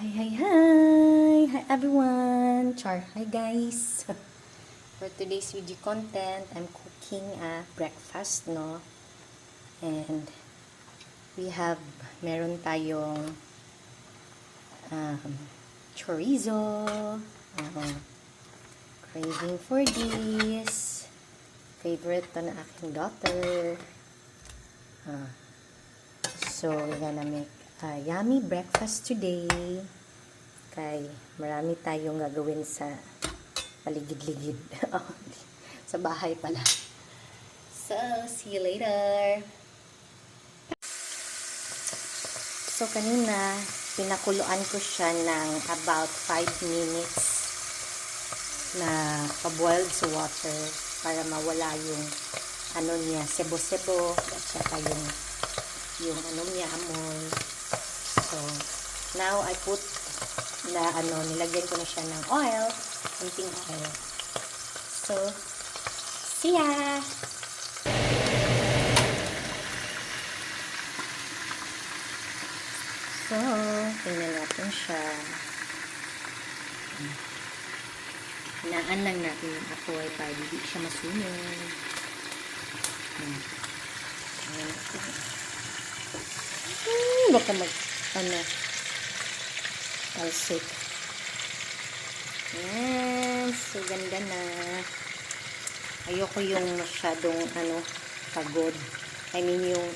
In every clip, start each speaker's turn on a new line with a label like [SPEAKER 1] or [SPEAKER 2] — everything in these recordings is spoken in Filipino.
[SPEAKER 1] Hi, hi, hi! Hi, everyone! Char, hi, guys! For today's video content, I'm cooking a breakfast, no? And we have, meron tayong um, chorizo. Uh, craving for this. Favorite to na aking daughter. Ah. So, we're gonna make a yummy breakfast today. Kay marami tayong gagawin sa paligid-ligid. sa bahay pala. So, see you later. So, kanina, pinakuluan ko siya ng about 5 minutes na paboiled sa water para mawala yung ano niya, sebo-sebo at saka yung yung ano niya, amoy. So, now I put na ano, nilagyan ko na siya ng oil, kunting oil. So, see ya! So, tingnan natin siya. Hinaan lang natin yung apoy para hindi siya masunog. Hmm. Ayan. Hmm, baka mag, ano, talsik. Yan, so ganda na. Ayoko yung masyadong, ano, pagod. I mean, yung,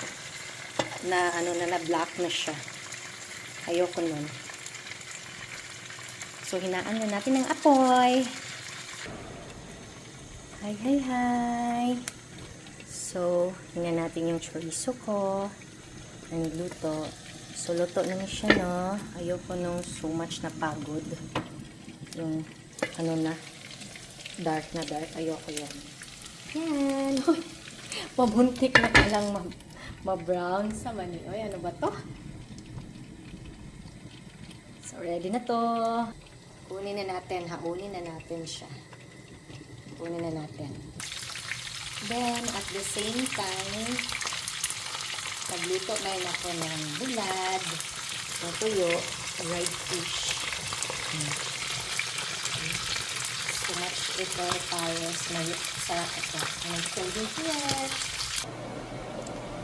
[SPEAKER 1] na, ano, na, na-black na siya. Ayoko nun. So, hinaan na natin ng apoy. Hi, hi, hi. So, tingnan natin yung chorizo ko. Ang luto. So, luto na siya, no? Ayoko nung so much na pagod. Yung, ano na, dark na dark. Ayoko yan. Yan. Uy, mabuntik na palang ma ma-brown sa mani. Uy, ano ba to? So, ready na to. Kunin na natin. Haunin na natin siya. Kunin na natin. Then, at the same time, nagluto na rin ako ng bulad, ng tuyo, dried fish. Hmm. So much ito para sa sarap ito. And craving here.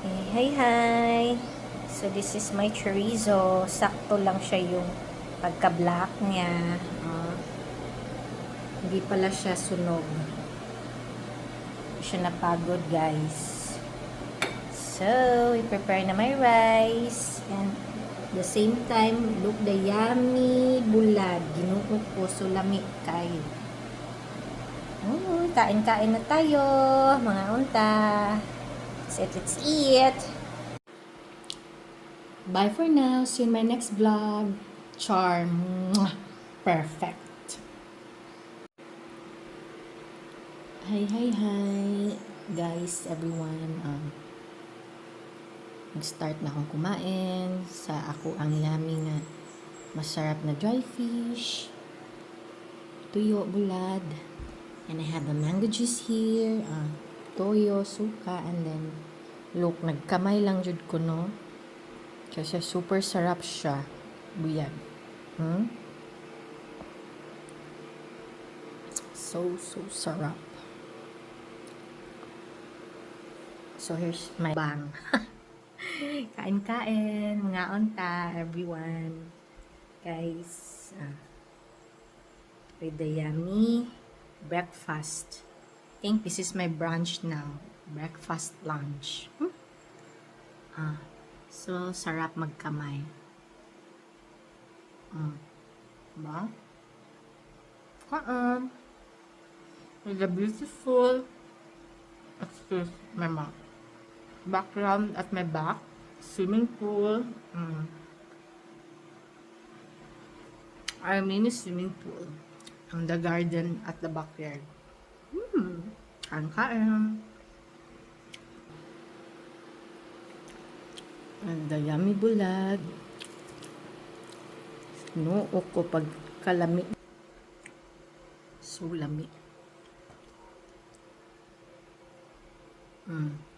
[SPEAKER 1] Hey, hi, hi! So, this is my chorizo. Sakto lang siya yung pagka-black niya. Ah. hindi pala siya sunog. Siya napagod, guys. So, i-prepare na my rice. And the same time, look the yummy bulad. Ginuot ko, so lami kayo. Oh, kain-kain na tayo, mga unta. Let's let's eat. Bye for now. See you in my next vlog. Charm. Perfect. Hi, hi, hi. Guys, everyone. Um, nag-start na akong kumain sa ako ang yummy nga masarap na dry fish, tuyo, bulad, and I have a mango juice here, uh, toyo, suka, and then look, nagkamay lang jud ko no. Kasi super sarap siya. Buyag. Hmm? So, so sarap. So, here's my bang. Kain-kain, mga onta, everyone. Guys, ah, with the yummy breakfast. I think this is my brunch now. Breakfast lunch. Hmm? Ah, so, sarap magkamay. Mm. Ba? Kaan. With the beautiful excuse my mouth background at my back swimming pool mm. our mini swimming pool. And the garden at the backyard. Hmm. Kain kain. And the yummy bulad noo ko pag kalami. So lami Mm.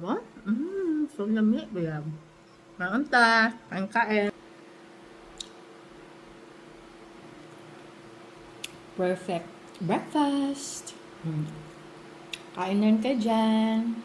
[SPEAKER 1] What? Mmm, so yummy, Biam. Maunta, tangkain.
[SPEAKER 2] Perfect breakfast. Mm. Kainan ka dyan.